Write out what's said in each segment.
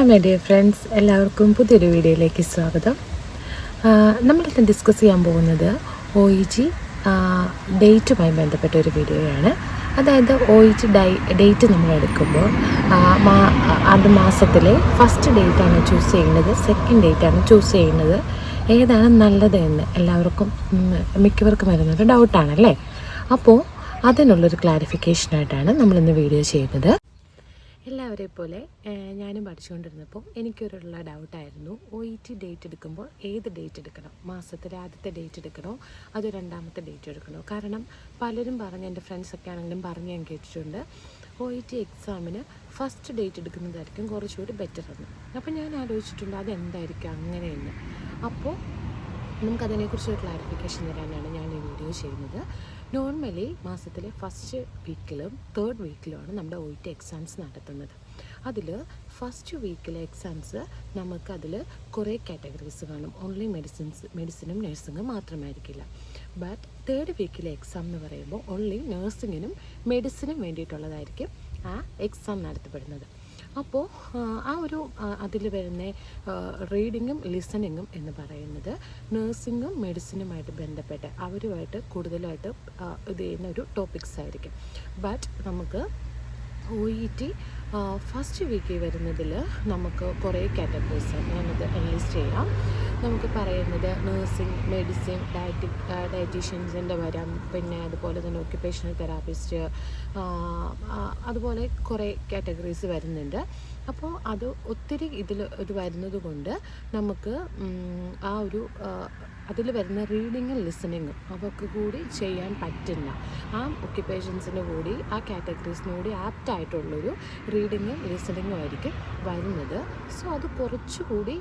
My dear friends എല്ലാവർക്കും പുതിയൊരു വീഡിയോയിലേക്ക് സ്വാഗതം. നമ്മളിന്ന് ഡിസ്കസ് ചെയ്യാൻ പോകുന്നത് ഒ ഇ ജി ഡേറ്റുമായി ബന്ധപ്പെട്ട ഒരു വീഡിയോയാണ്. അതായത് O E G dye date നമ്മൾ എടുക്കുമ്പോൾ അത് മാസത്തിലെ ഫസ്റ്റ് ഡേറ്റാണ് ചൂസ് ചെയ്യുന്നത് സെക്കൻഡ് ഡേറ്റാണ് ചൂസ് ചെയ്യുന്നത്. ഏതാണ് നല്ലത് എന്ന് എല്ലാവർക്കും മിക്കവർക്കും വരുന്നൊരു ഡൗട്ടാണല്ലേ അപ്പോൾ അതിനുള്ളൊരു ക്ലാരിഫിക്കേഷനായിട്ടാണ് നമ്മളിന്ന് വീഡിയോ ചെയ്യുന്നത്. എല്ലാവരെയും പോലെ ഞാനും പഠിച്ചുകൊണ്ടിരുന്നപ്പോൾ എനിക്കൊരുള്ള ഡൗട്ടായിരുന്നു. ഒ ഇ ടി ഡേറ്റ് എടുക്കുമ്പോൾ ഏത് ഡേറ്റ് എടുക്കണം? മാസത്തിലെ ആദ്യത്തെ ഡേറ്റ് എടുക്കണോ? അതോ രണ്ടാമത്തെ ഡേറ്റ് എടുക്കണോ? കാരണം പലരും പറഞ്ഞ് എന്റെ ഫ്രണ്ട്സൊക്കെ ആണെങ്കിലും പറഞ്ഞ് ഞാൻ കേട്ടിട്ടുണ്ട്. ഒ ഇ ടി എക്സാമിന് ഫസ്റ്റ് ഡേറ്റ് എടുക്കുന്നതായിരിക്കും കുറച്ചുകൂടി ബെറ്റർ എന്ന്. അപ്പോൾ ഞാൻ ആലോചിച്ചിട്ടുണ്ട് അതെന്തായിരിക്കും അങ്ങനെയെന്ന്. അപ്പോൾ നമുക്കതിനെക്കുറിച്ച് ക്ലാരിഫിക്കേഷൻ തരാനാണ് ഞാൻ ഈ വീഡിയോ ചെയ്യുന്നത്. നോർമലി മാസത്തിലെ ഫസ്റ്റ് വീക്കിലും തേർഡ് വീക്കിലുമാണ് നമ്മുടെ ഒ ടി എക്സാംസ് നടത്തുന്നത്. അതിൽ ഫസ്റ്റ് വീക്കിലെ എക്സാംസ് നമുക്കതിൽ കുറേ കാറ്റഗറീസ് കാണും. ഓൺലി മെഡിസിൻസ് മെഡിസിനും നഴ്സിങ്ങും മാത്രമായിരിക്കില്ല. ബട്ട് തേർഡ് വീക്കിലെ എക്സാം എന്ന് പറയുമ്പോൾ ഓൺലി നഴ്സിങ്ങിനും മെഡിസിനും വേണ്ടിയിട്ടുള്ളതായിരിക്കും ആ എക്സാം നടത്തപ്പെടുന്നത്. അപ്പോൾ ആ ഒരു അതിൽ വരുന്ന റീഡിങ്ങും ലിസണിങ്ങും എന്ന് പറയുന്നത് നഴ്സിങ്ങും മെഡിസിനുമായിട്ട് ബന്ധപ്പെട്ട് അവരുമായിട്ട് കൂടുതലായിട്ട് ഇത് ചെയ്യുന്ന ഒരു ടോപ്പിക്സ് ആയിരിക്കും. ബട്ട് നമുക്ക് ഒ ഇ ടി ഫസ്റ്റ് വീക്കിൽ വരുന്നതിൽ നമുക്ക് കുറേ കാറ്റഗറീസ് ഞാനത് ലിസ്റ്റ് ചെയ്യാം. നമുക്ക് പറയുന്നത് നേഴ്സിംഗ് മെഡിസിൻ ഡയറ്റി ഡയറ്റീഷ്യൻസിന്റെ വരാം പിന്നെ അതുപോലെ തന്നെ ഒക്യുപ്പേഷണൽ തെറാപ്പിസ്റ്റ് അതുപോലെ കുറേ കാറ്റഗറീസ് വരുന്നുണ്ട്. അപ്പോൾ അത് ഒത്തിരി ഇതിൽ ഇത് വരുന്നത് കൊണ്ട് നമുക്ക് ആ ഒരു അതിൽ വരുന്ന റീഡിങ്ങും ലിസണിങ്ങും അവർക്ക് കൂടി ചെയ്യാൻ പറ്റുന്ന ആ ഒക്യുപ്പേഷൻസിന് കൂടി ആ കാറ്റഗറീസിന് കൂടി ആപ്റ്റായിട്ടുള്ളൊരു റീഡിങ്ങും ലിസണിങ്ങും ആയിരിക്കും വരുന്നത്. സോ അത് കുറച്ചുകൂടി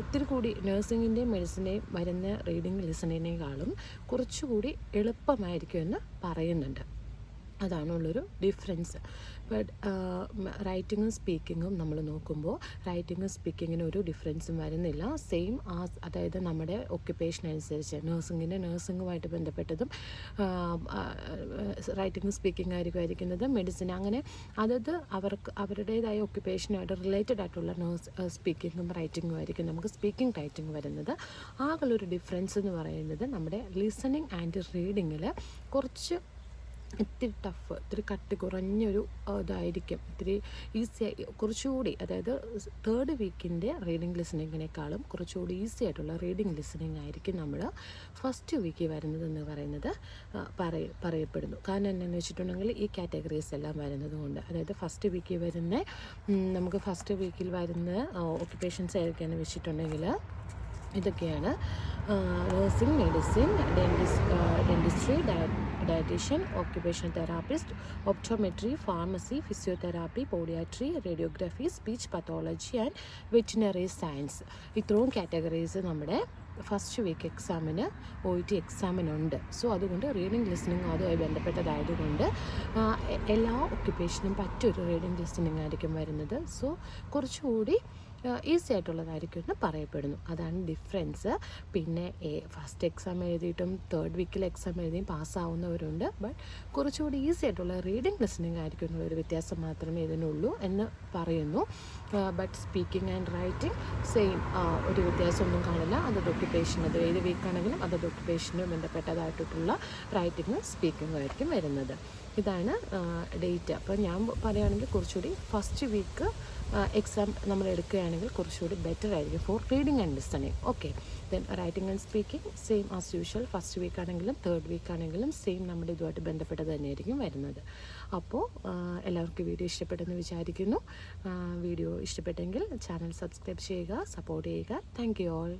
ഒത്തിരി കൂടി നഴ്സിങ്ങിന്റെയും മെഡിസിന്റെയും വരുന്ന റീഡിങ് ലിസണിനേക്കാളും കുറച്ചുകൂടി എളുപ്പമായിരിക്കുമെന്ന് പറയുന്നുണ്ട്. അതാണുള്ളൊരു ഡിഫറൻസ്. ബട്ട് റൈറ്റിങ്ങും സ്പീക്കിങ്ങും നമ്മൾ നോക്കുമ്പോൾ റൈറ്റിങ്ങും സ്പീക്കിങ്ങിന് ഒരു ഡിഫറൻസും വരുന്നില്ല. സെയിം ആ അതായത് നമ്മുടെ ഒക്യുപ്പേഷൻ അനുസരിച്ച് നഴ്സിങ്ങിന്റെ നഴ്സിങ്ങുമായിട്ട് ബന്ധപ്പെട്ടതും റൈറ്റിങ്ങും സ്പീക്കിംഗ് ആയിരിക്കും ആയിരിക്കുന്നത് മെഡിസിൻ. അങ്ങനെ അതത് അവർക്ക് അവരുടേതായ ഒക്യുപ്പേഷനുമായിട്ട് റിലേറ്റഡ് ആയിട്ടുള്ള നേഴ്സ് സ്പീക്കിങ്ങും റൈറ്റിങ്ങും ആയിരിക്കും നമുക്ക് സ്പീക്കിംഗ് റൈറ്റിംഗ് വരുന്നത്. ആകെ ഒരു ഡിഫറൻസ് എന്ന് പറയുന്നത് നമ്മുടെ ലിസണിങ് ആൻഡ് റീഡിങ്ങിൽ കുറച്ച് ഇത്തിരി ടഫ് ഇത്തിരി കട്ടി കുറഞ്ഞൊരു ഇതായിരിക്കും. ഇത്തിരി ഈസി കുറച്ചുകൂടി അതായത് തേർഡ് വീക്കിന്റെ റീഡിങ് ലിസണിങ്ങിനേക്കാളും കുറച്ചുകൂടി ഈസി ആയിട്ടുള്ള റീഡിങ് ലിസണിങ് ആയിരിക്കും നമ്മൾ ഫസ്റ്റ് വീക്കിൽ വരുന്നത് എന്ന് പറയുന്നത് പറയ പറയപ്പെടുന്നു. കാരണം എന്താണെന്ന് വെച്ചിട്ടുണ്ടെങ്കിൽ ഈ കാറ്റഗറീസ് എല്ലാം വരുന്നത് കൊണ്ട് അതായത് ഫസ്റ്റ് വീക്കിൽ വരുന്ന നമുക്ക് ഫസ്റ്റ് വീക്കിൽ വരുന്ന ഓക്യുപ്പേഷൻസ് ഏതൊക്കെയാണെന്ന് വെച്ചിട്ടുണ്ടെങ്കിൽ ഇതൊക്കെയാണ് nursing medicine dentist dentistry dietician occupation therapist optometry pharmacy physiotherapy podiatry radiography speech pathology and veterinary science ഇത്രയും കാറ്റഗറീസ് നമ്മുടെ ഫസ്റ്റ് വീക്ക് എക്സാമിന് ഒ ടി എക്സാമിനുണ്ട് സോ അതുകൊണ്ട് റീഡിങ് ലിസണിങ് അതുമായി ബന്ധപ്പെട്ടതായതുകൊണ്ട് എല്ലാ ഒക്യുപ്പേഷനും പറ്റൊരു റീഡിങ് ലിസണിങ് ആയിരിക്കും വരുന്നത്. സോ കുറച്ചുകൂടി ഈസി ആയിട്ടുള്ളതായിരിക്കും എന്ന് പറയപ്പെടുന്നു. അതാണ് ഡിഫറൻസ് പിന്നെ ഫസ്റ്റ് എക്സാം എഴുതിയിട്ടും തേർഡ് വീക്കിൽ എക്സാം എഴുതിയും പാസ്സാവുന്നവരുണ്ട് ബട്ട് കുറച്ചുകൂടി ഈസി ആയിട്ടുള്ള റീഡിങ് ലിസണിങ് ആയിരിക്കും എന്നുള്ളൊരു വ്യത്യാസം മാത്രമേ ഇതിനുള്ളൂ എന്ന് പറയുന്നു. But speaking and writing same ഒരു വ്യത്യാസമൊന്നും കാണില്ല. അതത് ഒക്യുപ്പേഷൻ അത് ഏത് വീക്കാണെങ്കിലും അതത് ഡോക്യുപേഷനും ബന്ധപ്പെട്ടതായിട്ടുള്ള റൈറ്റിങ്ങും സ്പീക്കിങ്ങും ആയിരിക്കും വരുന്നത്. ഇതാണ് ഡേറ്റ് അപ്പോൾ ഞാൻ പറയുകയാണെങ്കിൽ കുറച്ചുകൂടി ഫസ്റ്റ് വീക്ക് എക്സാം നമ്മൾ എടുക്കുകയാണെങ്കിൽ കുറച്ചുകൂടി ബെറ്റർ ആയിരിക്കും for reading and listening okay then writing and speaking same as usual first week ആണെങ്കിലും തേർഡ് വീക്ക് ആണെങ്കിലും സെയിം നമ്മുടെ ഇതുമായിട്ട് ബന്ധപ്പെട്ടത് തന്നെയായിരിക്കും വരുന്നത്. അപ്പോൾ എല്ലാവർക്കും വീഡിയോ ഇഷ്ടപ്പെട്ടെന്ന് വിചാരിക്കുന്നു. വീഡിയോ ഇഷ്ടപ്പെട്ടെങ്കിൽ ചാനൽ സബ്സ്ക്രൈബ് ചെയ്യുക സപ്പോർട്ട് ചെയ്യുക. Thank you all